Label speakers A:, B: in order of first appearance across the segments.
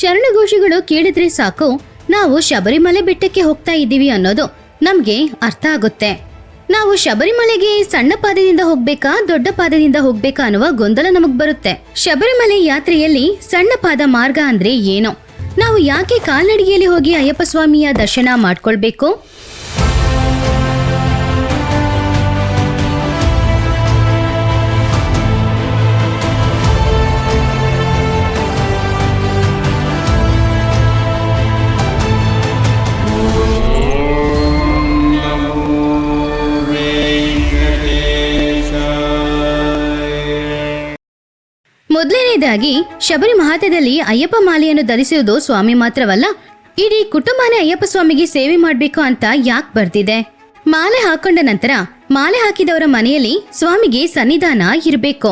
A: ಶರಣಘೋಷಗಳು ಕೇಳಿದ್ರೆ ಸಾಕು, ನಾವು ಶಬರಿಮಲೆ ಬೆಟ್ಟಕ್ಕೆ ಹೋಗ್ತಾ ಇದ್ದೀವಿ ಅನ್ನೋದು ನಮ್ಗೆ ಅರ್ಥ ಆಗುತ್ತೆ. ನಾವು ಶಬರಿಮಲೆಗೆ ಸಣ್ಣ ಪಾದದಿಂದ ಹೋಗ್ಬೇಕಾ, ದೊಡ್ಡ ಪಾದದಿಂದ ಹೋಗ್ಬೇಕಾ ಅನ್ನುವ ಗೊಂದಲ ನಮಗ್ ಬರುತ್ತೆ. ಶಬರಿಮಲೆ ಯಾತ್ರೆಯಲ್ಲಿ ಸಣ್ಣ ಪಾದ ಮಾರ್ಗ ಅಂದ್ರೆ ಏನು? ನಾವು ಯಾಕೆ ಕಾಲ್ನಡಿಗೆಯಲ್ಲಿ ಹೋಗಿ ಅಯ್ಯಪ್ಪ ಸ್ವಾಮಿಯ ದರ್ಶನ ಮಾಡ್ಕೊಳ್ಬೇಕು? ಮೊದಲನೇದಾಗಿ ಶಬರಿ ಮಹಾತ್ಯದಲ್ಲಿ ಅಯ್ಯಪ್ಪ ಮಾಲೆಯನ್ನು ಧರಿಸುವುದು ಸ್ವಾಮಿ ಮಾತ್ರವಲ್ಲ, ಇಡೀ ಕುಟುಂಬನೇ ಅಯ್ಯಪ್ಪ ಸ್ವಾಮಿಗೆ ಸೇವೆ ಮಾಡಬೇಕು ಅಂತ ಯಾಕೆ ಬರ್ತಿದೆ ಮಾಲೆ ಹಾಕೊಂಡ ನಂತರ, ಮಾಲೆ ಹಾಕಿದವರ ಮನೆಯಲ್ಲಿ ಸ್ವಾಮಿಗೆ ಸನ್ನಿಧಾನ ಇರಬೇಕು.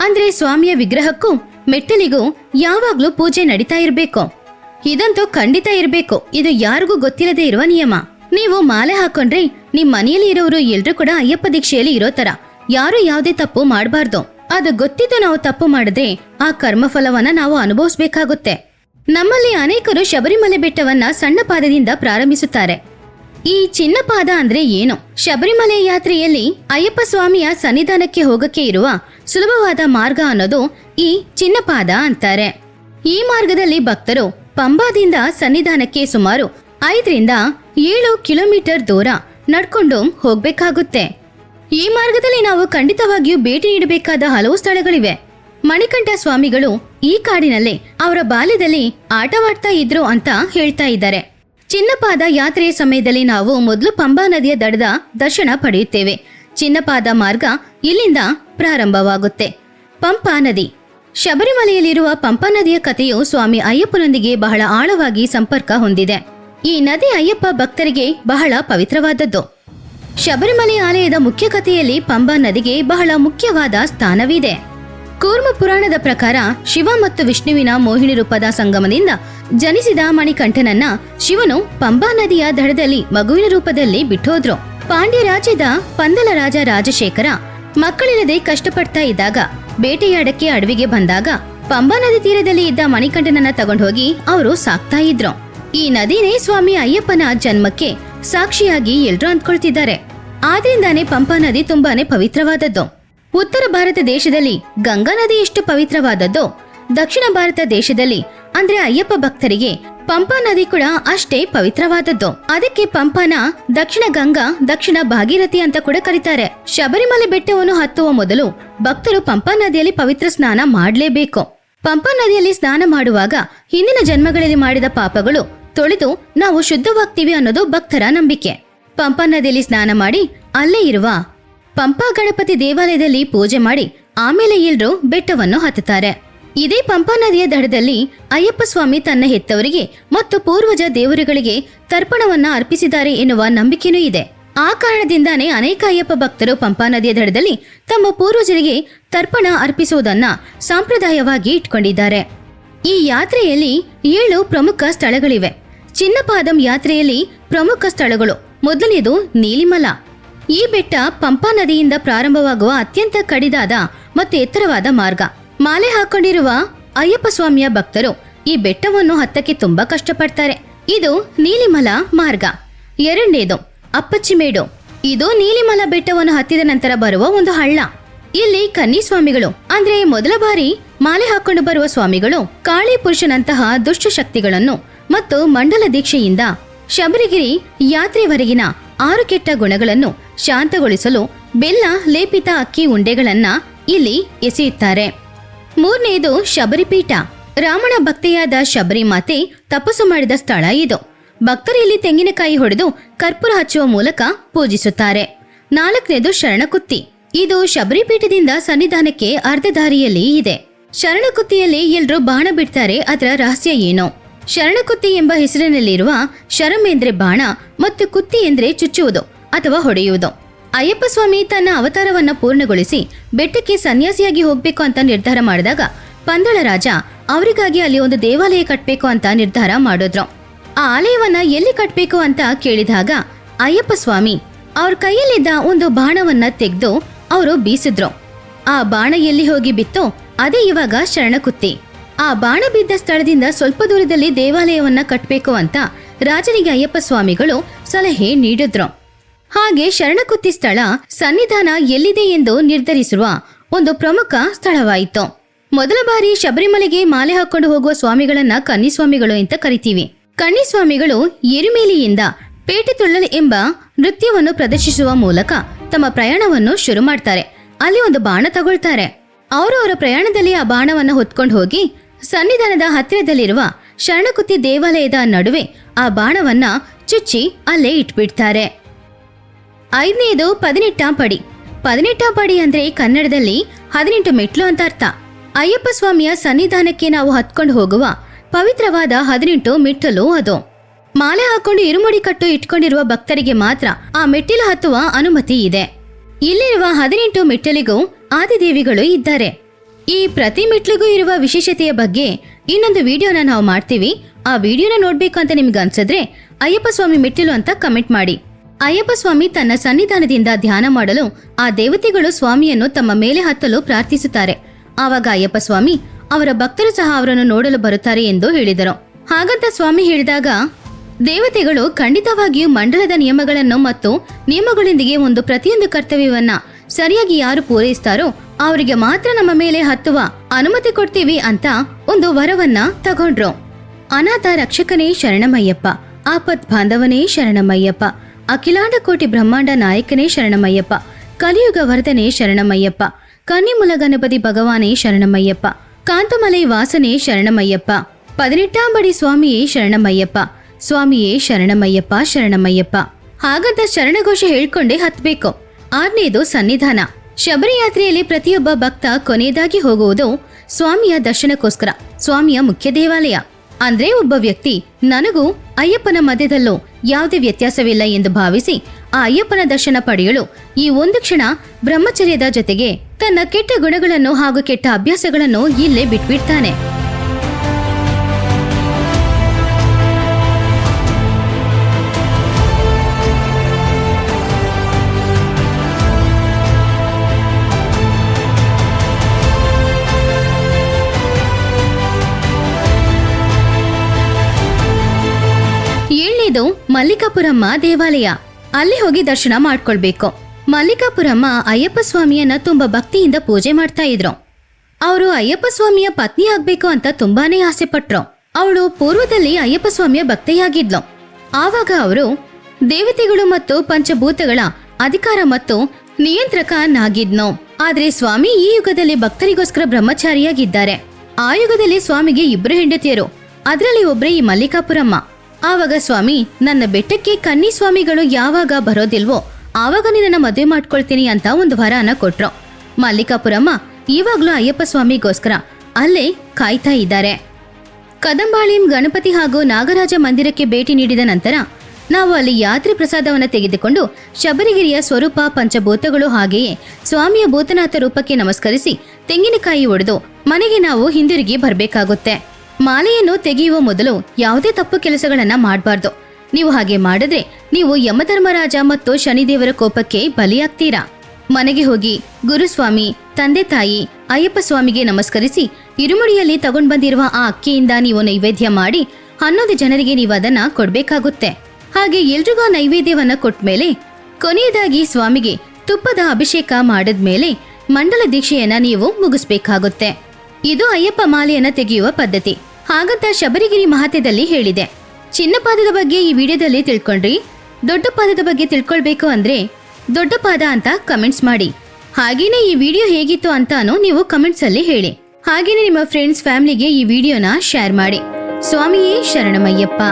A: ಅಂದ್ರೆ ಸ್ವಾಮಿಯ ವಿಗ್ರಹಕ್ಕೂ ಮೆಟ್ಟಲಿಗೂ ಯಾವಾಗ್ಲೂ ಪೂಜೆ ನಡೀತಾ ಇರಬೇಕು. ಇದಂತೂ ಖಂಡಿತ ಇರಬೇಕು. ಇದು ಯಾರಿಗೂ ಗೊತ್ತಿಲ್ಲದೆ ಇರುವ ನಿಯಮ. ನೀವು ಮಾಲೆ ಹಾಕೊಂಡ್ರೆ ನಿಮ್ ಮನೆಯಲ್ಲಿ ಇರೋರು ಎಲ್ರೂ ಕೂಡ ಅಯ್ಯಪ್ಪ ದೀಕ್ಷೆಯಲ್ಲಿ ಇರೋ ತರ ಯಾರು ಯಾವುದೇ ತಪ್ಪು ಮಾಡಬಾರ್ದು. ಅದು ಗೊತ್ತಿದ್ದು ನಾವು ತಪ್ಪು ಮಾಡಿದ್ರೆ ಆ ಕರ್ಮಫಲವನ್ನ ನಾವು ಅನುಭವಿಸಬೇಕಾಗುತ್ತೆ. ನಮ್ಮಲ್ಲಿ ಅನೇಕರು ಶಬರಿಮಲೆ ಬೆಟ್ಟವನ್ನ ಸಣ್ಣ ಪಾದದಿಂದ ಪ್ರಾರಂಭಿಸುತ್ತಾರೆ. ಈ ಚಿನ್ನ ಪಾದ ಅಂದ್ರೆ ಏನು? ಶಬರಿಮಲೆ ಯಾತ್ರೆಯಲ್ಲಿ ಅಯ್ಯಪ್ಪ ಸ್ವಾಮಿಯ ಸನ್ನಿಧಾನಕ್ಕೆ ಹೋಗಕ್ಕೆ ಇರುವ ಸುಲಭವಾದ ಮಾರ್ಗ ಅನ್ನೋದು ಈ ಚಿನ್ನ ಪಾದ ಅಂತಾರೆ. ಈ ಮಾರ್ಗದಲ್ಲಿ ಭಕ್ತರು ಪಂಬಾದಿಂದ ಸನ್ನಿಧಾನಕ್ಕೆ ಸುಮಾರು ಐದರಿಂದ ಏಳು ಕಿಲೋಮೀಟರ್ ದೂರ ನಡ್ಕೊಂಡು ಹೋಗ್ಬೇಕಾಗುತ್ತೆ. ಈ ಮಾರ್ಗದಲ್ಲಿ ನಾವು ಖಂಡಿತವಾಗಿಯೂ ಭೇಟಿ ನೀಡಬೇಕಾದ ಹಲವು ಸ್ಥಳಗಳಿವೆ. ಮಣಿಕಂಠ ಸ್ವಾಮಿಗಳು ಈ ಕಾಡಿನಲ್ಲೇ ಅವರ ಬಾಲ್ಯದಲ್ಲಿ ಆಟವಾಡ್ತಾ ಇದ್ರು ಅಂತ ಹೇಳ್ತಾ ಇದ್ದಾರೆ. ಚಿನ್ನಪಾದ ಯಾತ್ರೆಯ ಸಮಯದಲ್ಲಿ ನಾವು ಮೊದಲು ಪಂಬಾ ನದಿಯ ದಡದ ದರ್ಶನ ಪಡೆಯುತ್ತೇವೆ. ಚಿನ್ನಪಾದ ಮಾರ್ಗ ಇಲ್ಲಿಂದ ಪ್ರಾರಂಭವಾಗುತ್ತೆ. ಪಂಪಾ ನದಿ. ಶಬರಿಮಲೆಯಲ್ಲಿರುವ ಪಂಪಾ ನದಿಯ ಕಥೆಯು ಸ್ವಾಮಿ ಅಯ್ಯಪ್ಪನೊಂದಿಗೆ ಬಹಳ ಆಳವಾಗಿ ಸಂಪರ್ಕ ಹೊಂದಿದೆ. ಈ ನದಿ ಅಯ್ಯಪ್ಪ ಭಕ್ತರಿಗೆ ಬಹಳ ಪವಿತ್ರವಾದದ್ದು. ಶಬರಿಮಲೆ ಆಲಯದ ಮುಖ್ಯ ಕಥೆಯಲ್ಲಿ ಪಂಬಾ ನದಿಗೆ ಬಹಳ ಮುಖ್ಯವಾದ ಸ್ಥಾನವಿದೆ. ಕೂರ್ಮ ಪುರಾಣದ ಪ್ರಕಾರ ಶಿವ ಮತ್ತು ವಿಷ್ಣುವಿನ ಮೋಹಿನಿ ರೂಪದ ಸಂಗಮದಿಂದ ಜನಿಸಿದ ಮಣಿಕಂಠನನ್ನ ಶಿವನು ಪಂಬಾ ನದಿಯ ದಡದಲ್ಲಿ ಮಗುವಿನ ರೂಪದಲ್ಲಿ ಬಿಟ್ಟೋದ್ರು. ಪಾಂಡ್ಯ ರಾಜ್ಯದ ಪಂದಲ ರಾಜ ರಾಜಶೇಖರ ಮಕ್ಕಳಿಲ್ಲದೆ ಕಷ್ಟಪಡ್ತಾ ಇದ್ದಾಗ, ಬೇಟೆಯಾಡಕ್ಕೆ ಅಡವಿಗೆ ಬಂದಾಗ ಪಂಬಾ ನದಿ ತೀರದಲ್ಲಿ ಇದ್ದ ಮಣಿಕಂಠನನ್ನ ತಗೊಂಡೋಗಿ ಅವರು ಸಾಕ್ತಾ ಇದ್ರು. ಈ ನದಿನೇ ಸ್ವಾಮಿ ಅಯ್ಯಪ್ಪನ ಜನ್ಮಕ್ಕೆ ಸಾಕ್ಷಿಯಾಗಿ ಎಲ್ರೂ ಅಂದ್ಕೊಳ್ತಿದ್ದಾರೆ. ಆದ್ರಿಂದಾನೇ ಪಂಪಾ ನದಿ ತುಂಬಾನೇ ಪವಿತ್ರವಾದದ್ದು. ಉತ್ತರ ಭಾರತ ದೇಶದಲ್ಲಿ ಗಂಗಾ ನದಿ ಎಷ್ಟು ಪವಿತ್ರವಾದದ್ದು, ದಕ್ಷಿಣ ಭಾರತ ದೇಶದಲ್ಲಿ ಅಂದ್ರೆ ಅಯ್ಯಪ್ಪ ಭಕ್ತರಿಗೆ ಪಂಪಾ ನದಿ ಕೂಡ ಅಷ್ಟೇ ಪವಿತ್ರವಾದದ್ದು. ಅದಕ್ಕೆ ಪಂಪಾನ ದಕ್ಷಿಣ ಗಂಗಾ, ದಕ್ಷಿಣ ಭಾಗೀರಥಿ ಅಂತ ಕೂಡ ಕರೀತಾರೆ. ಶಬರಿಮಲೆ ಬೆಟ್ಟವನ್ನು ಹತ್ತುವ ಮೊದಲು ಭಕ್ತರು ಪಂಪಾ ನದಿಯಲ್ಲಿ ಪವಿತ್ರ ಸ್ನಾನ ಮಾಡಲೇಬೇಕು. ಪಂಪಾ ನದಿಯಲ್ಲಿ ಸ್ನಾನ ಮಾಡುವಾಗ ಹಿಂದಿನ ಜನ್ಮಗಳಲ್ಲಿ ಮಾಡಿದ ಪಾಪಗಳು ತೊಳೆದು ನಾವು ಶುದ್ಧವಾಗ್ತೀವಿ ಅನ್ನೋದು ಭಕ್ತರ ನಂಬಿಕೆ. ಪಂಪಾ ನದಿಯಲ್ಲಿ ಸ್ನಾನ ಮಾಡಿ ಅಲ್ಲೇ ಇರುವ ಪಂಪಾ ಗಣಪತಿ ದೇವಾಲಯದಲ್ಲಿ ಪೂಜೆ ಮಾಡಿ ಆಮೇಲೆ ಎಲ್ರು ಬೆಟ್ಟವನ್ನು ಹತ್ತುತ್ತಾರೆ. ಇದೇ ಪಂಪಾ ನದಿಯ ದಡದಲ್ಲಿ ಅಯ್ಯಪ್ಪ ಸ್ವಾಮಿ ತನ್ನ ಹೆತ್ತವರಿಗೆ ಮತ್ತು ಪೂರ್ವಜ ದೇವರುಗಳಿಗೆ ತರ್ಪಣವನ್ನ ಅರ್ಪಿಸಿದ್ದಾರೆ ಎನ್ನುವ ನಂಬಿಕೆನೂ ಇದೆ. ಆ ಕಾರಣದಿಂದಾನೇ ಅನೇಕ ಅಯ್ಯಪ್ಪ ಭಕ್ತರು ಪಂಪಾ ನದಿಯ ದಡದಲ್ಲಿ ತಮ್ಮ ಪೂರ್ವಜರಿಗೆ ತರ್ಪಣ ಅರ್ಪಿಸುವುದನ್ನ ಸಾಂಪ್ರದಾಯವಾಗಿ ಇಟ್ಕೊಂಡಿದ್ದಾರೆ. ಈ ಯಾತ್ರೆಯಲ್ಲಿ ಏಳು ಪ್ರಮುಖ ಸ್ಥಳಗಳಿವೆ. ಚಿನ್ನಪಾದಂ ಯಾತ್ರೆಯಲ್ಲಿ ಪ್ರಮುಖ ಸ್ಥಳಗಳು. ಮೊದಲನೆಯದು ನೀಲಿಮಲ. ಈ ಬೆಟ್ಟ ಪಂಪಾ ನದಿಯಿಂದ ಪ್ರಾರಂಭವಾಗುವ ಅತ್ಯಂತ ಕಡಿದಾದ ಮತ್ತು ಎತ್ತರವಾದ ಮಾರ್ಗ. ಮಾಲೆ ಹಾಕೊಂಡಿರುವ ಅಯ್ಯಪ್ಪ ಸ್ವಾಮಿಯ ಭಕ್ತರು ಈ ಬೆಟ್ಟವನ್ನು ಹತ್ತಕ್ಕೆ ತುಂಬಾ ಕಷ್ಟಪಡ್ತಾರೆ. ಇದು ನೀಲಿಮಲ ಮಾರ್ಗ. ಎರಡನೇದು ಅಪ್ಪಚ್ಚಿಮೇಡು. ಇದು ನೀಲಿಮಲ ಬೆಟ್ಟವನ್ನು ಹತ್ತಿದ ನಂತರ ಬರುವ ಒಂದು ಹಳ್ಳ. ಇಲ್ಲಿ ಕನ್ನಿ ಸ್ವಾಮಿಗಳು ಅಂದ್ರೆ ಮೊದಲ ಬಾರಿ ಮಾಲೆ ಹಾಕೊಂಡು ಬರುವ ಸ್ವಾಮಿಗಳು, ಕಾಳಿ ಪುರುಷನಂತಹ ದುಷ್ಟ ಶಕ್ತಿಗಳನ್ನು ಮತ್ತು ಮಂಡಲ ದೀಕ್ಷೆಯಿಂದ ಶಬರಿಗಿರಿ ಯಾತ್ರೆವರೆಗಿನ ಆರು ಕೆಟ್ಟ ಗುಣಗಳನ್ನು ಶಾಂತಗೊಳಿಸಲು ಬೆಲ್ಲ ಲೇಪಿತ ಅಕ್ಕಿ ಉಂಡೆಗಳನ್ನ ಇಲ್ಲಿ ಎಸೆಯುತ್ತಾರೆ. ಮೂರನೆಯದು ಶಬರಿಪೀಠ. ರಾಮನ ಭಕ್ತೆಯಾದ ಶಬರಿ ಮಾತೆ ತಪಸ್ಸು ಮಾಡಿದ ಸ್ಥಳ ಇದು. ಭಕ್ತರು ಇಲ್ಲಿ ತೆಂಗಿನಕಾಯಿ ಹೊಡೆದು ಕರ್ಪೂರ ಹಚ್ಚುವ ಮೂಲಕ ಪೂಜಿಸುತ್ತಾರೆ. ನಾಲ್ಕನೇದು ಶರಣಕುತ್ತಿ. ಇದು ಶಬರಿಪೀಠದಿಂದ ಸನ್ನಿಧಾನಕ್ಕೆ ಅರ್ಧ ದಾರಿಯಲ್ಲಿ ಇದೆ. ಶರಣಕುತ್ತಿಯಲ್ಲಿ ಎಲ್ರೂ ಬಾಣ ಬಿಡ್ತಾರೆ ಅದರ ರಹಸ್ಯ ಏನು? ಶರಣಕುತ್ತಿ ಎಂಬ ಹೆಸರಿನಲ್ಲಿರುವ ಶರಂ ಎಂದ್ರೆ ಬಾಣ ಮತ್ತು ಕುತ್ತಿ ಎಂದ್ರೆ ಚುಚ್ಚುವುದು ಅಥವಾ ಹೊಡೆಯುವುದು. ಅಯ್ಯಪ್ಪ ಸ್ವಾಮಿ ತನ್ನ ಅವತಾರವನ್ನ ಪೂರ್ಣಗೊಳಿಸಿ ಬೆಟ್ಟಕ್ಕೆ ಸನ್ಯಾಸಿಯಾಗಿ ಹೋಗ್ಬೇಕು ಅಂತ ನಿರ್ಧಾರ ಮಾಡಿದಾಗ ಪಂದಳ ರಾಜ ಅವರಿಗಾಗಿ ಅಲ್ಲಿ ಒಂದು ದೇವಾಲಯ ಕಟ್ಟಬೇಕು ಅಂತ ನಿರ್ಧಾರ ಮಾಡಿದ್ರು. ಆ ಆಲಯವನ್ನ ಎಲ್ಲಿ ಕಟ್ಟಬೇಕು ಅಂತ ಕೇಳಿದಾಗ ಅಯ್ಯಪ್ಪ ಸ್ವಾಮಿ ಅವ್ರ ಕೈಯಲ್ಲಿದ್ದ ಒಂದು ಬಾಣವನ್ನ ತೆಗೆದು ಅವರು ಬೀಸಿದ್ರು. ಆ ಬಾಣ ಎಲ್ಲಿ ಹೋಗಿ ಬಿತ್ತೋ ಅದೇ ಇವಾಗ ಶರಣಕುತ್ತಿ. ಆ ಬಾಣ ಬಿದ್ದ ಸ್ಥಳದಿಂದ ಸ್ವಲ್ಪ ದೂರದಲ್ಲಿ ದೇವಾಲಯವನ್ನ ಕಟ್ಟಬೇಕು ಅಂತ ರಾಜನಿಗೆ ಅಯ್ಯಪ್ಪ ಸ್ವಾಮಿಗಳು ಸಲಹೆ ನೀಡಿದ್ರು. ಹಾಗೆ ಶರಣಕುತ್ತಿ ಸ್ಥಳ ಸನ್ನಿಧಾನ ಎಲ್ಲಿದೆ ಎಂದು ನಿರ್ಧರಿಸಿರುವ ಒಂದು ಪ್ರಮುಖ ಸ್ಥಳವಾಯಿತು. ಮೊದಲ ಬಾರಿ ಶಬರಿಮಲೆಗೆ ಮಾಲೆ ಹಾಕೊಂಡು ಹೋಗುವ ಸ್ವಾಮಿಗಳನ್ನ ಕನ್ನಿಸ್ವಾಮಿಗಳು ಅಂತ ಕರಿತೀವಿ. ಕನ್ನಿಸ್ವಾಮಿಗಳು ಎರುಮೇಲಿಯಿಂದ ಪೇಟೆ ತುಳ್ಳಲ್ ಎಂಬ ನೃತ್ಯವನ್ನು ಪ್ರದರ್ಶಿಸುವ ಮೂಲಕ ತಮ್ಮ ಪ್ರಯಾಣವನ್ನು ಶುರು ಮಾಡ್ತಾರೆ. ಅಲ್ಲಿ ಒಂದು ಬಾಣ ತಗೊಳ್ತಾರೆ. ಅವರು ಅವರ ಪ್ರಯಾಣದಲ್ಲಿ ಆ ಬಾಣವನ್ನ ಹೊತ್ಕೊಂಡು ಹೋಗಿ ಸನ್ನಿಧಾನದ ಹತ್ತಿರದಲ್ಲಿರುವ ಶರಣಕುತಿ ದೇವಾಲಯದ ನಡುವೆ ಆ ಬಾಣವನ್ನ ಚುಚ್ಚಿ ಅಲ್ಲೇ ಇಟ್ಬಿಡ್ತಾರೆ. ಐದನೇದು ಪದಿನೆಟ್ಟಾಂ ಪಡಿ. ಪದಿನೆಟ್ಟಾಂ ಪಡಿ ಅಂದ್ರೆ ಕನ್ನಡದಲ್ಲಿ ಹದಿನೆಂಟು ಮೆಟ್ಲು ಅಂತ ಅರ್ಥ. ಅಯ್ಯಪ್ಪ ಸ್ವಾಮಿಯ ಸನ್ನಿಧಾನಕ್ಕೆ ನಾವು ಹತ್ಕೊಂಡು ಹೋಗುವ ಪವಿತ್ರವಾದ ಹದಿನೆಂಟು ಮೆಟ್ಟಲು ಅದು. ಮಾಲೆ ಹಾಕೊಂಡು ಇರುಮುಡಿ ಕಟ್ಟು ಇಟ್ಕೊಂಡಿರುವ ಭಕ್ತರಿಗೆ ಮಾತ್ರ ಆ ಮೆಟ್ಟಿಲು ಹತ್ತುವ ಅನುಮತಿ ಇದೆ. ಇಲ್ಲಿರುವ ಹದಿನೆಂಟು ಮೆಟ್ಟಲಿಗೂ ಆದಿದೇವಿಗಳು ಇದ್ದಾರೆ. ಈ ಪ್ರತಿ ಮೆಟ್ಲಿಗೂ ಇರುವ ವಿಶೇಷತೆಯ ಬಗ್ಗೆ ಇನ್ನೊಂದು ವಿಡಿಯೋನ ನಾವು ಮಾಡ್ತೀವಿ. ಆ ವಿಡಿಯೋನ ನೋಡ್ಬೇಕು ಅಂತ ನಿಮ್ಗೆ ಅನ್ಸಿದ್ರೆ ಅಯ್ಯಪ್ಪ ಸ್ವಾಮಿ ಮೆಟ್ಟಿಲು ಅಂತ ಕಮೆಂಟ್ ಮಾಡಿ. ಅಯ್ಯಪ್ಪ ಸ್ವಾಮಿ ತನ್ನ ಸನ್ನಿಧಾನದಿಂದ ಧ್ಯಾನ ಮಾಡಲು ಆ ದೇವತೆಗಳು ಸ್ವಾಮಿಯನ್ನು ತಮ್ಮ ಮೇಲೆ ಹತ್ತಲು ಪ್ರಾರ್ಥಿಸುತ್ತಾರೆ. ಆವಾಗ ಅಯ್ಯಪ್ಪ ಸ್ವಾಮಿ ಅವರ ಭಕ್ತರು ಸಹ ಅವರನ್ನು ನೋಡಲು ಬರುತ್ತಾರೆ ಎಂದು ಹೇಳಿದರು. ಹಾಗಂತ ಸ್ವಾಮಿ ಹೇಳಿದಾಗ, ದೇವತೆಗಳು ಖಂಡಿತವಾಗಿಯೂ ಮಂಡಲದ ನಿಯಮಗಳನ್ನು ಮತ್ತು ನಿಯಮಗಳೊಂದಿಗೆ ಒಂದು ಪ್ರತಿಯೊಂದು ಕರ್ತವ್ಯವನ್ನ ಸರಿಯಾಗಿ ಯಾರು ಪೂರೈಸ್ತಾರೋ ಅವರಿಗೆ ಮಾತ್ರ ನಮ್ಮ ಮೇಲೆ ಹತ್ತುವ ಅನುಮತಿ ಕೊಡ್ತೀವಿ ಅಂತ ಒಂದು ವರವನ್ನ ತಗೊಂಡ್ರು. ಅನಾಥ ರಕ್ಷಕನೇ ಶರಣಮಯ್ಯಪ್ಪ, ಆಪತ್ ಬಾಂಧವನೇ ಶರಣಮಯ್ಯಪ್ಪ, ಅಖಿಲಾಂಡ ಕೋಟಿ ಬ್ರಹ್ಮಾಂಡ ನಾಯಕನೇ ಶರಣಮಯ್ಯಪ್ಪ, ಕಲಿಯುಗ ವರದನೇ ಶರಣಮಯ್ಯಪ್ಪ ಕನ್ನಿಮುಲ ಗಣಪತಿ ಭಗವಾನೇ ಶರಣಮಯ್ಯಪ್ಪ, ಕಾಂತಮಲೈ ವಾಸನೆ ಶರಣಮಯ್ಯಪ್ಪ ಪದಿನೆಟ್ಟಾಂಬಡಿ ಸ್ವಾಮಿಯೇ ಶರಣಮಯ್ಯಪ್ಪ ಸ್ವಾಮಿಯೇ ಶರಣಮಯ್ಯಪ್ಪ ಶರಣಮಯ್ಯಪ್ಪ. ಹಾಗಂತ ಶರಣಘೋಷ ಹೇಳ್ಕೊಂಡೇ ಹತ್ಬೇಕು. ಆರನೇದು ಸನ್ನಿಧಾನ. ಶಬರಿಯಾತ್ರೆಯಲ್ಲಿ ಪ್ರತಿಯೊಬ್ಬ ಭಕ್ತ ಕೊನೆಯದಾಗಿ ಹೋಗುವುದು ಸ್ವಾಮಿಯ ದರ್ಶನಕ್ಕೋಸ್ಕರ, ಸ್ವಾಮಿಯ ಮುಖ್ಯ ದೇವಾಲಯ. ಅಂದ್ರೆ ಒಬ್ಬ ವ್ಯಕ್ತಿ, ನನಗೂ ಅಯ್ಯಪ್ಪನ ಮಧ್ಯದಲ್ಲೂ ಯಾವುದೇ ವ್ಯತ್ಯಾಸವಿಲ್ಲ ಎಂದು ಭಾವಿಸಿ ಆ ಅಯ್ಯಪ್ಪನ ದರ್ಶನ ಪಡೆಯಲು ಈ ಒಂದು ಕ್ಷಣ ಬ್ರಹ್ಮಚರ್ಯದ ಜೊತೆಗೆ ತನ್ನ ಕೆಟ್ಟ ಗುಣಗಳನ್ನು ಹಾಗೂ ಕೆಟ್ಟ ಅಭ್ಯಾಸಗಳನ್ನು ಇಲ್ಲೇ ಬಿಟ್ಬಿಡ್ತಾನೆ. ಏಳನೇದು ಮಲ್ಲಿಕಾಪುರಮ್ಮ ದೇವಾಲಯ. ಅಲ್ಲಿ ಹೋಗಿ ದರ್ಶನ ಮಾಡ್ಕೊಳ್ಬೇಕು. ಮಲ್ಲಿಕಾಪುರಮ್ಮ ಅಯ್ಯಪ್ಪ ಸ್ವಾಮಿಯನ್ನ ತುಂಬಾ ಭಕ್ತಿಯಿಂದ ಪೂಜೆ ಮಾಡ್ತಾ ಇದ್ರು. ಅವರು ಅಯ್ಯಪ್ಪ ಸ್ವಾಮಿಯ ಪತ್ನಿ ಆಗ್ಬೇಕು ಅಂತ ತುಂಬಾನೇ ಆಸೆ ಪಟ್ರು. ಅವಳು ಪೂರ್ವದಲ್ಲಿ ಅಯ್ಯಪ್ಪ ಸ್ವಾಮಿಯ ಭಕ್ತೆಯಾಗಿದ್ಲು. ಆವಾಗ ಅವರು ದೇವತೆಗಳು ಮತ್ತು ಪಂಚಭೂತಗಳ ಅಧಿಕಾರ ಮತ್ತು ನಿಯಂತ್ರಕನಾಗಿದ್ನು ಆದ್ರೆ ಸ್ವಾಮಿ ಈ ಯುಗದಲ್ಲಿ ಭಕ್ತರಿಗೋಸ್ಕರ ಬ್ರಹ್ಮಚಾರಿಯಾಗಿದ್ದಾರೆ. ಆ ಯುಗದಲ್ಲಿ ಸ್ವಾಮಿಗೆ ಇಬ್ರು ಹೆಂಡತಿಯರು. ಅದರಲ್ಲಿ ಒಬ್ಬರೇ ಈ ಮಲ್ಲಿಕಾಪುರಮ್ಮ. ಆವಾಗ ಸ್ವಾಮಿ, ನನ್ನ ಬೆಟ್ಟಕ್ಕೆ ಕನ್ನಿ ಸ್ವಾಮಿಗಳು ಯಾವಾಗ ಬರೋದಿಲ್ವೋ, ಆವಾಗ ನಿನ್ನ ಮದುವೆ ಮಾಡ್ಕೊಳ್ತೀನಿ ಅಂತ ಒಂದು ವರಾನ ಕೊಟ್ರು. ಮಲ್ಲಿಕಾಪುರಮ್ಮ ಇವಾಗ್ಲೂ ಅಯ್ಯಪ್ಪ ಸ್ವಾಮಿಗೋಸ್ಕರ ಅಲ್ಲೇ ಕಾಯ್ತಾ ಇದ್ದಾರೆ. ಕದಂಬಾಳಿಂ ಗಣಪತಿ ಹಾಗೂ ನಾಗರಾಜ ಮಂದಿರಕ್ಕೆ ಭೇಟಿ ನೀಡಿದ ನಂತರ ನಾವು ಅಲ್ಲಿ ಯಾತ್ರೆ ಪ್ರಸಾದವನ್ನು ತೆಗೆದುಕೊಂಡು ಶಬರಿಗಿರಿಯ ಸ್ವರೂಪ ಪಂಚಭೂತಗಳು ಹಾಗೆಯೇ ಸ್ವಾಮಿಯ ಭೂತನಾಥ ರೂಪಕ್ಕೆ ನಮಸ್ಕರಿಸಿ ತೆಂಗಿನಕಾಯಿ ಒಡೆದು ಮನೆಗೆ ನಾವು ಹಿಂದಿರುಗಿ ಬರಬೇಕಾಗುತ್ತೆ. ಮಾಲೆಯನ್ನು ತೆಗೆಯುವ ಮೊದಲು ಯಾವುದೇ ತಪ್ಪು ಕೆಲಸಗಳನ್ನ ಮಾಡಬಾರ್ದು. ನೀವು ಹಾಗೆ ಮಾಡಿದ್ರೆ ನೀವು ಯಮಧರ್ಮರಾಜ ಮತ್ತು ಶನಿದೇವರ ಕೋಪಕ್ಕೆ ಬಲಿಯಾಗ್ತೀರಾ? ಮನೆಗೆ ಹೋಗಿ ಗುರುಸ್ವಾಮಿ, ತಂದೆ ತಾಯಿ, ಅಯ್ಯಪ್ಪ ಸ್ವಾಮಿಗೆ ನಮಸ್ಕರಿಸಿ ಇರುಮುಡಿಯಲ್ಲಿ ತಗೊಂಡ್ ಬಂದಿರುವ ಆ ಅಕ್ಕಿಯಿಂದ ನೀವು ನೈವೇದ್ಯ ಮಾಡಿ ಹನ್ನೊಂದು ಜನರಿಗೆ ನೀವು ಅದನ್ನ ಕೊಡ್ಬೇಕಾಗುತ್ತೆ. ಹಾಗೆ ಎಲ್ರಿಗೂ ಆ ನೈವೇದ್ಯವನ್ನ ಕೊಟ್ಮೇಲೆ ಕೊನೆಯದಾಗಿ ಸ್ವಾಮಿಗೆ ತುಪ್ಪದ ಅಭಿಷೇಕ ಮಾಡಿದ್ಮೇಲೆ ಮಂಡಲ ದೀಕ್ಷೆಯನ್ನ ನೀವು ಮುಗಿಸ್ಬೇಕಾಗುತ್ತೆ. ಇದು ಅಯ್ಯಪ್ಪ ಮಾಲೆಯನ್ನ ತೆಗೆಯುವ ಪದ್ಧತಿ. ಹಾಗಂತ ಶಬರಿಗಿರಿ ಮಹತ್ಯದಲ್ಲಿ ಹೇಳಿದೆ. ಚಿನ್ನ ಪಾದದ ಬಗ್ಗೆ ಈ ವಿಡಿಯೋದಲ್ಲಿ ತಿಳ್ಕೊಂಡ್ರಿ. ದೊಡ್ಡ ಪಾದದ ಬಗ್ಗೆ ತಿಳ್ಕೊಳ್ಬೇಕು ಅಂದ್ರೆ ದೊಡ್ಡ ಪಾದ ಅಂತ ಕಮೆಂಟ್ಸ್ ಮಾಡಿ. ಹಾಗೇನೆ ಈ ವಿಡಿಯೋ ಹೇಗಿತ್ತು ಅಂತಾನು ನೀವು ಕಮೆಂಟ್ಸ್ ಅಲ್ಲಿ ಹೇಳಿ. ಹಾಗೇನೆ ನಿಮ್ಮ ಫ್ರೆಂಡ್ಸ್ ಫ್ಯಾಮಿಲಿಗೆ ಈ ವಿಡಿಯೋನ ಶೇರ್ ಮಾಡಿ. ಸ್ವಾಮಿಯೇ ಶರಣಮಯ್ಯಪ್ಪ.